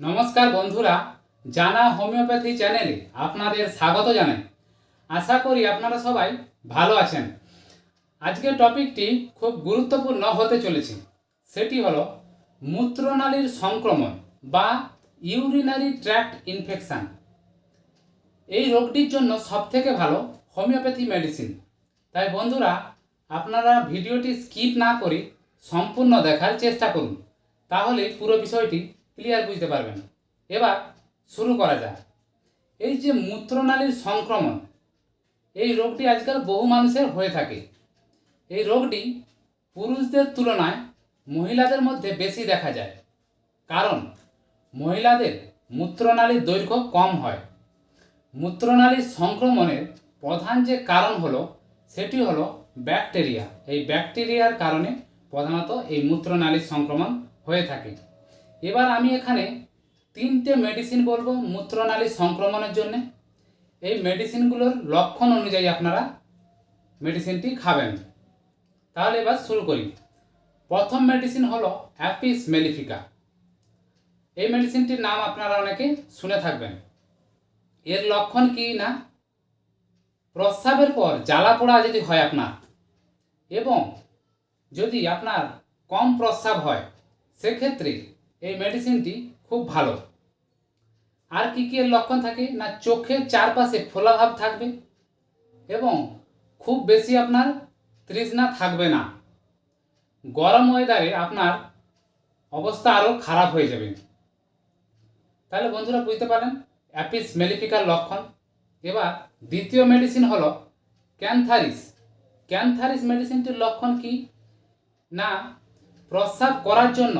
নমস্কার বন্ধুরা, জানা হোমিওপ্যাথি চ্যানেলে আপনাদের স্বাগত জানাই। আশা করি আপনারা সবাই ভালো আছেন। আজকের টপিকটি খুব গুরুত্বপূর্ণ হতে চলেছে। সেটি হলো মূত্রনালীর সংক্রমণ বা ইউরিনারি ট্র্যাক্ট ইনফেকশান। এই রোগটির জন্য সবথেকে ভালো হোমিওপ্যাথি মেডিসিন। তাই বন্ধুরা, আপনারা ভিডিওটি স্কিপ না করে সম্পূর্ণ দেখার চেষ্টা করুন। তাহলে পুরো বিষয়টি ক্লিয়ার বুঝতে পারবেন? এবার শুরু করা যাক। এই যে মূত্রনালীর সংক্রমণ, এই রোগটি আজকাল বহু মানুষের হয়ে থাকে। এই রোগটি পুরুষদের তুলনায় মহিলাদের মধ্যে বেশি দেখা যায়। কারণ মহিলাদের মূত্রনালীর দৈর্ঘ্য কম হয়। মূত্রনালীর সংক্রমণের প্রধান যে কারণ হলো, সেটি হলো ব্যাকটেরিয়া। এই ব্যাকটেরিয়ার কারণে প্রধানত এই মূত্রনালীর সংক্রমণ হয়ে থাকে। এবার আমি এখানে তিনটে মেডিসিন বলব মূত্রনালীর সংক্রমণের জন্য। এই মেডিসিনগুলোর লক্ষণ অনুযায়ী আপনারা মেডিসিনটি খাবেন। তাহলে এবার শুরু করি। প্রথম মেডিসিন হলো অ্যাপিস মেলিফিকা এই মেডিসিনটির নাম আপনারা অনেকে শুনে থাকবেন। এর লক্ষণ কি না? প্রস্রাবের পর জ্বালা পোড়া যদি হয় আপনার, এবং যদি আপনার কম প্রস্রাব হয়, সেক্ষেত্রে এই মেডিসিনটি খুব ভালো। আর কি কি লক্ষণ থাকে? না চোখের চারপাশে ফোলাভাব থাকবে এবং খুব বেশি আপনার তৃষ্ণা থাকবে না। গরম ওয়েদারে আপনার অবস্থা আরও খারাপ হয়ে যাবে। তাহলে বন্ধুরা বুঝতে পারেন অ্যাপিস মেলিফিকার লক্ষণ। এবার দ্বিতীয় মেডিসিন হল ক্যান্থারিস ক্যান্থারিস মেডিসিনটির লক্ষণ কি? না, প্রস্রাব করার জন্য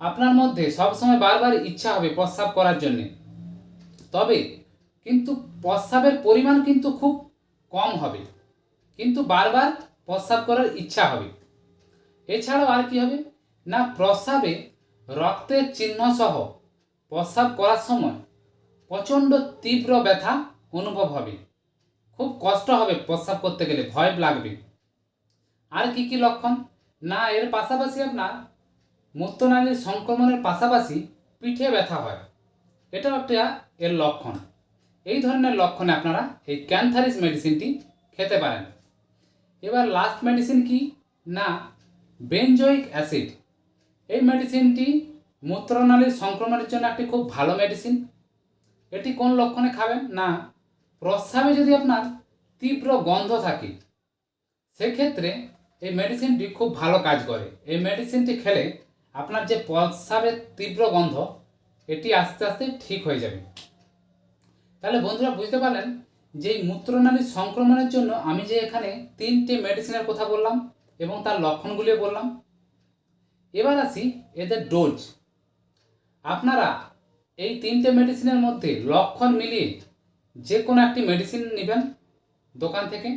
আপনার মধ্যে সবসময় বারবার ইচ্ছা হবে প্রস্রাব করার জন্যে। তবে কিন্তু প্রস্রাবের পরিমাণ কিন্তু খুব কম হবে। কিন্তু বারবার প্রস্রাব করার ইচ্ছা হবে। এছাড়াও আর কি হবে? না, প্রস্রাবে রক্তের চিহ্ন সহ প্রস্রাব করার সময় প্রচণ্ড তীব্র ব্যথা অনুভব হবে। খুব কষ্ট হবে প্রস্রাব করতে গেলে, ভয় লাগবে। আর কি কি লক্ষণ? না, এর পাশাপাশি আপনার মূত্রনালীর সংক্রমণের পাশাপাশি পিঠে ব্যথা হয়। এটাও একটা এর লক্ষণ। এই ধরনের লক্ষণে আপনারা এই ক্যান্থারিস মেডিসিনটি খেতে পারেন। এবার লাস্ট মেডিসিন কি? না বেনজোইক অ্যাসিড এই মেডিসিনটি মূত্রনালীর সংক্রমণের জন্য একটি খুব ভালো মেডিসিন এটি কোন লক্ষণে খাবেন? না, প্রস্রাবে যদি আপনার তীব্র গন্ধ থাকে, সেক্ষেত্রে এই মেডিসিনটি খুব ভালো কাজ করে। এই মেডিসিনটি খেলে আপনার যে প্রস্রাবের তীব্র গন্ধ, এটি আস্তে আস্তে ঠিক হয়ে যাবে। তাহলে বন্ধুরা বুঝতে পারলেন যে এই মূত্রনালীর সংক্রমণের জন্য আমি যে এখানে তিনটে মেডিসিনের কথা বললাম এবং তার লক্ষণগুলিও বললাম। এবার আসি এদের ডোজ আপনারা এই তিনটে মেডিসিনের মধ্যে লক্ষণ মিলিয়ে যে কোনো একটি মেডিসিন নেবেন দোকান থেকে।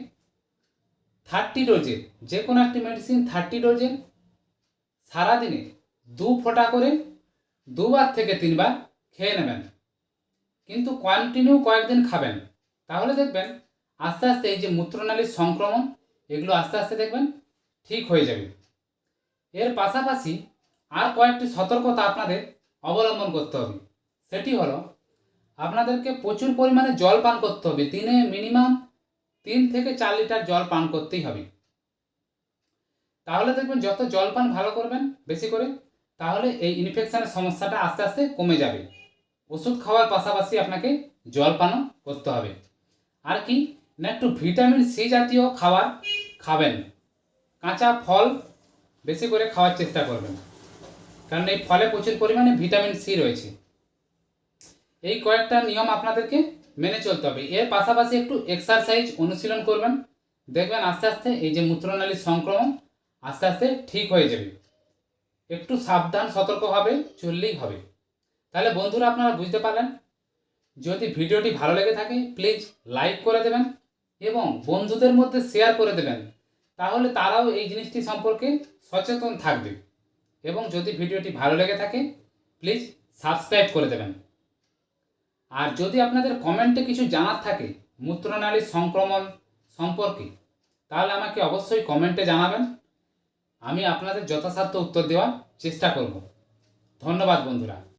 থার্টি ডোজের যে কোনো একটি মেডিসিন থার্টি ডোজের সারাদিনে দু ফোঁটা করে দুবার থেকে তিনবার খেয়ে নেবেন। কিন্তু কন্টিনিউ কয়েকদিন খাবেন। তাহলে দেখবেন আস্তে আস্তে এই যে মূত্রনালীর সংক্রমণ, এগুলো আস্তে আস্তে দেখবেন ঠিক হয়ে যাবে। এর পাশাপাশি আর কয়েকটি সতর্কতা আপনাদের অবলম্বন করতে হবে। সেটি হলো, আপনাদেরকে প্রচুর পরিমাণে জল পান করতে হবে। দিনে মিনিমাম তিন থেকে চার লিটার জল পান করতেই হবে। তাহলে দেখবেন যত জল পান ভালো করবেন, বেশি করে তাহলে এই ইনফেকশানের সমস্যাটা আস্তে আস্তে কমে যাবে। ওষুধ খাওয়ার পাশাপাশি আপনাকে জল পানও করতে হবে। আর কি না একটু ভিটামিন সি জাতীয় খাবার খাবেন। কাঁচা ফল বেশি করে খাওয়ার চেষ্টা করবেন। কারণ এই ফলে প্রচুর পরিমাণে ভিটামিন সি রয়েছে। এই কয়েকটা নিয়ম আপনাদেরকে মেনে চলতে হবে। এর পাশাপাশি একটু এক্সারসাইজ অনুশীলন করবেন। দেখবেন আস্তে আস্তে এই যে মূত্রনালীর সংক্রমণ আস্তে আস্তে ঠিক হয়ে যাবে। একটু সাবধান সতর্কভাবে চললেই হবে। তাহলে বন্ধুরা, আপনারা বুঝতে পারলেন? যদি ভিডিওটি ভালো লেগে থাকে প্লিজ লাইক করে দেবেন এবং বন্ধুদের মধ্যে শেয়ার করে দেবেন। তাহলে তারাও এই জিনিসটি সম্পর্কে সচেতন থাকবে এবং যদি ভিডিওটি ভালো লেগে থাকে প্লিজ সাবস্ক্রাইব করে দেবেন। আর যদি আপনাদের কমেন্টে কিছু জানার থাকে মূত্রনালীর সংক্রমণ সম্পর্কে, তাহলে আমাকে অবশ্যই কমেন্টে জানাবেন। আমি আপনাদের যথাসাধ্য উত্তর দেওয়ার চেষ্টা করব। ধন্যবাদ বন্ধুরা।